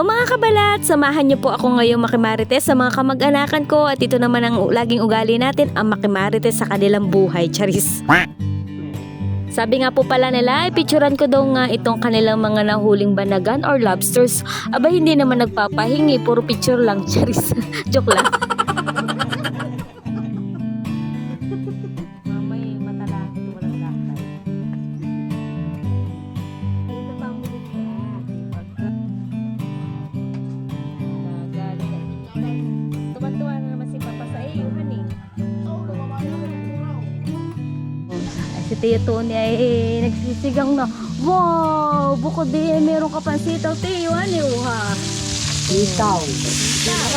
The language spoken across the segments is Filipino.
Hello mga kabalat! Samahan niyo po ako ngayong makimarites sa mga kamag-anakan ko at ito naman ang laging ugali natin, ang makimarites sa kanilang buhay. Charis! Sabi nga po pala nila, ipicturan ko daw nga itong kanilang mga nahuling banagan or lobsters. Aba hindi naman nagpapahingi, puro picture lang. Charis! Joke lang. Tio Tony ay nagsisigang na, Wow! Bukod din, meron ka pang sitaw, Tio, honey, oh, ha? Ikaw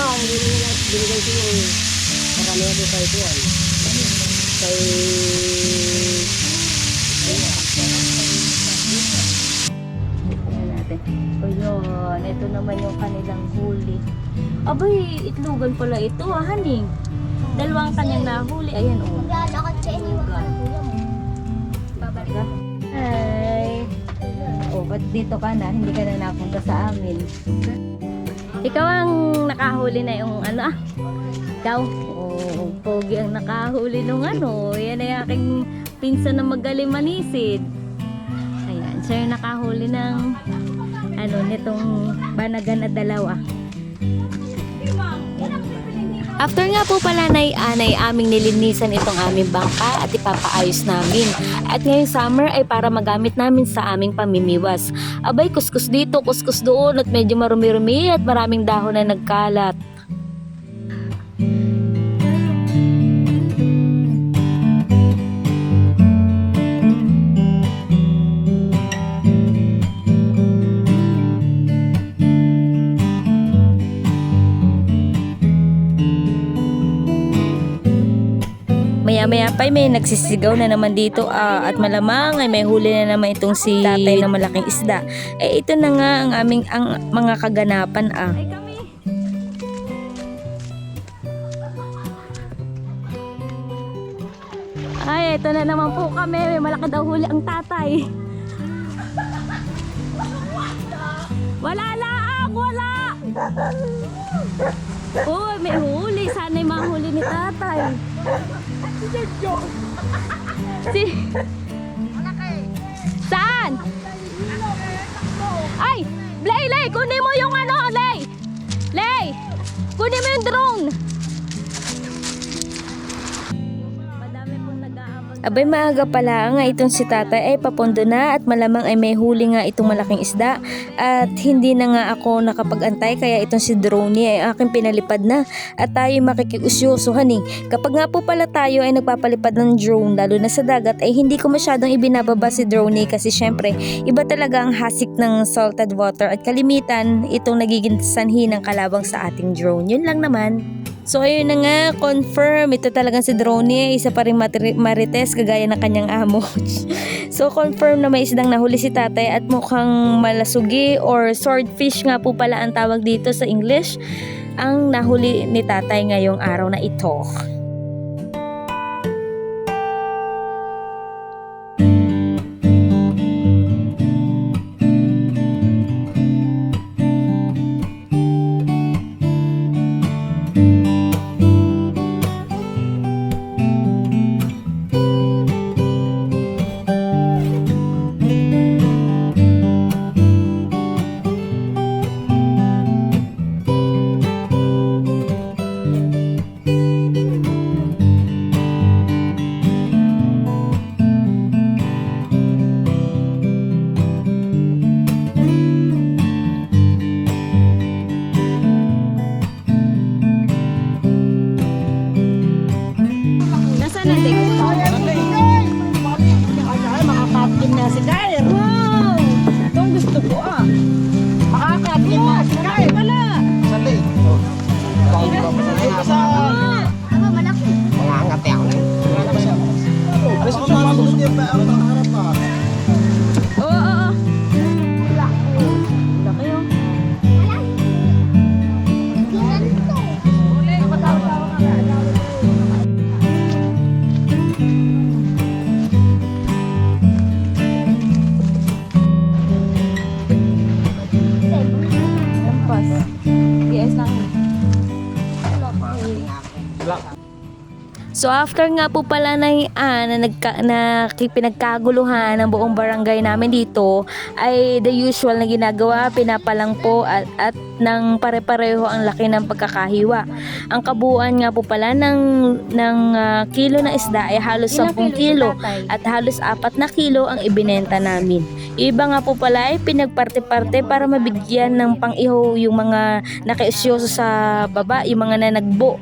ang binigay ko yung karamihan ko kay Tuan. Kay... Tingnan natin. O yun, ito naman yung kanilang huli. Abay, itlogan pala ito, ah, honey. Dalawang kanyang nahuli. Ayan, oh. Ba't dito ka na? Hindi ka na napunta sa amin. Ikaw ang nakahuli na yung ano ah. Ikaw? Oh, pogi ang nakahuli nung ano. Yan ay aking pinsan na magaling manisid. Ayan, siya yung nakahuli ng ano, nitong banagan na dalawa. After nga po pala na anay aming nilinisan itong aming bangka at ipapaayos namin. At ngayong summer ay para magamit namin sa aming pamimiwas. Abay, kuskus dito, kuskus doon at medyo marumi-rumi at maraming dahon na nagkalat. Maya-maya pa ay may nagsisigaw na naman dito ah, at malamang ay may huli na naman itong si tatay na malaking isda. Eh ito na nga ang aming ang mga kaganapan ah. Ay, ito na naman po kami. May malaki daw huli ang tatay. Wala laang, wala! Uy, may huli. Sana'y mahuli ni tatay. Si... Saan? Ay! Lay, Lay! Kunin mo yung ano, Lay! Lay! Kunin mo yung drone! Abay maaga pala nga itong si tatay ay papondo na at malamang ay may huli nga itong malaking isda at hindi na nga ako nakapag-antay kaya itong si drone ay aking pinalipad na at tayo makikiusyoso honey. Kapag nga po pala tayo ay nagpapalipad ng drone lalo na sa dagat ay hindi ko masyadong ibinababa si drone kasi syempre iba talaga ang hasik ng salted water at kalimitan itong nagiging sanhi ng kalabang sa ating drone. Yun lang naman. So ayun na nga, confirm. Ito talagang si Drone, isa pa rin marites kagaya ng kanyang amo. so confirm na may isdang nahuli si tatay at mukhang malasugi or swordfish nga po pala ang tawag dito sa English ang nahuli ni tatay ngayong araw na ito. So after nga po pala na, ah, na, nagka, na pinagkaguluhan ng buong barangay namin dito ay the usual na ginagawa, pinapalang po at, at ng pare-pareho ang laki ng pagkakahiwa. Ang kabuuan nga po pala ng, ng ah, kilo na isda ay halos 10 kilo at halos 4 na kilo ang ibinenta namin. Iba nga po pala ay pinagparte-parte para mabigyan ng pang-iho yung mga nakiusyoso sa baba, yung mga nanagbo.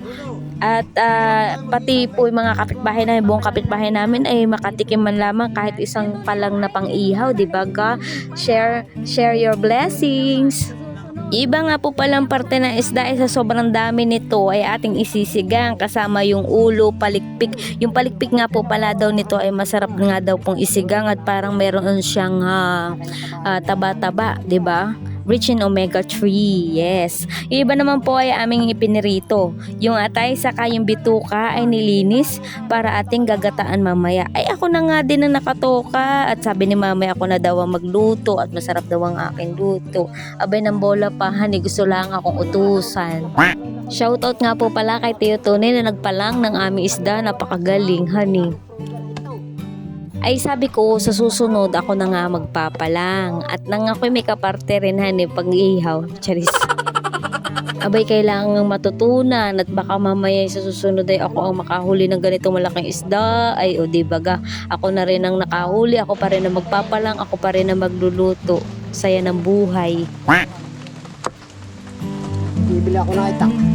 At ah, pati po yung mga kapitbahay namin, buong kapitbahay namin ay makatikim man lamang kahit isang palang na pang-ihaw, di ba ka? Share, share your blessings. Iba nga po palang parte ng isda ay sa sobrang dami nito ay ating isisigang kasama yung ulo, palikpik. Yung palikpik nga po pala daw nito ay masarap nga daw pong isigang at parang meron siyang ah, ah, taba-taba, 'di ba? Rich in omega-3, yes. Yung iba naman po ay aming ipinirito. Yung atay saka yung bituka ay nilinis para ating gagataan mamaya. Ay ako na nga din ang nakatoka at sabi ni mama ako na daw ang magluto at masarap daw ang aking luto. Abay ng bola pa, hani gusto lang akong utusan. Shoutout nga po pala kay Tio Tony na nagpalang ng aming isda, napakagaling, honey. Ay sabi ko, sa susunod ako na nga magpapalang. At nang ako'y may kaparte rin, honey, pag ihaw. Charis. Abay, kailangang matutunan at baka mamaya sa susunod ay ako ang makahuli ng ganitong malaking isda. Ay, o di baga, ako na rin ang nakahuli, ako pa rin ang magpapalang, ako pa rin ang magluluto. Saya ng buhay. Bibili ako ng itak.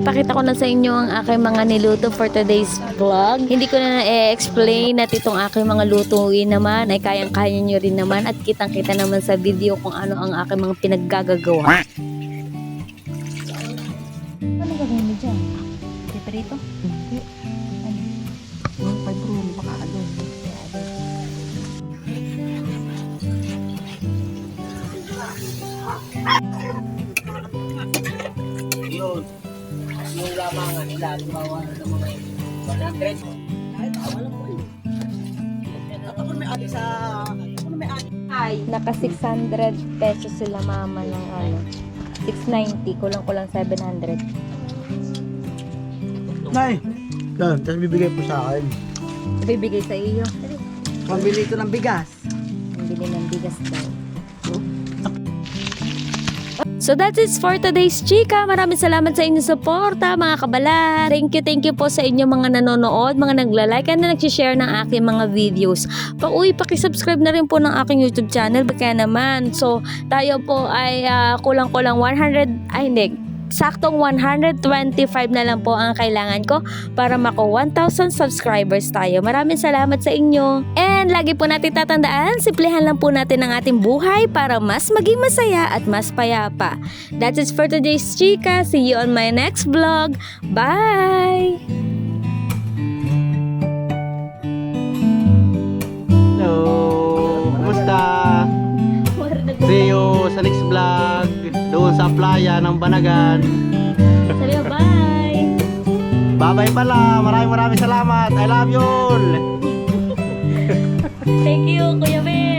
Papakita ko na sa inyo ang aking mga niluto for today's vlog. Hindi ko na na-explain at itong aking mga lutuin naman ay kayang-kaya nyo rin naman at kitang-kita naman sa video kung ano ang aking mga pinaggagagawa. Ano gagawin mo dyan? Piperito? Yung five room, baka ano. Yun. Yung lamangan nila, lumawa na ng mga 100. Kahit wala po yun. Ako may ati sa... Ako may ati. Naka 600 pesos sila mama ng ano. 690, kulang-kulang 700. Nay! Yan, tapos bibigay po sa akin. Bibigay sa iyo. Pambili ito ng bigas. Ang bili ng bigas daw. So that's it for today's chika. Maraming salamat sa inyong suporta mga kabala. Thank you, thank you po sa inyo mga nanonood, mga nagla-like and na nag-share ng aking mga videos. Pauwi, pakisubscribe na rin po ng aking YouTube channel. Kaya naman, so tayo po ay ah, kulang-kulang 100, ay hindi, saktong 125 na lang po ang kailangan ko para mako 1,000 subscribers tayo. Maraming salamat sa inyo. And lagi po natin tatandaan, simplihan lang po natin ang ating buhay para mas maging masaya at mas payapa. That's it for today's chika. See you on my next vlog. Bye! Hello! Kumusta? See you sa next vlog doon sa playa ng Banagan. Sabi mo, bye! Bye-bye pala. Maraming maraming salamat. I love you all. Thank you, Kuya Mel!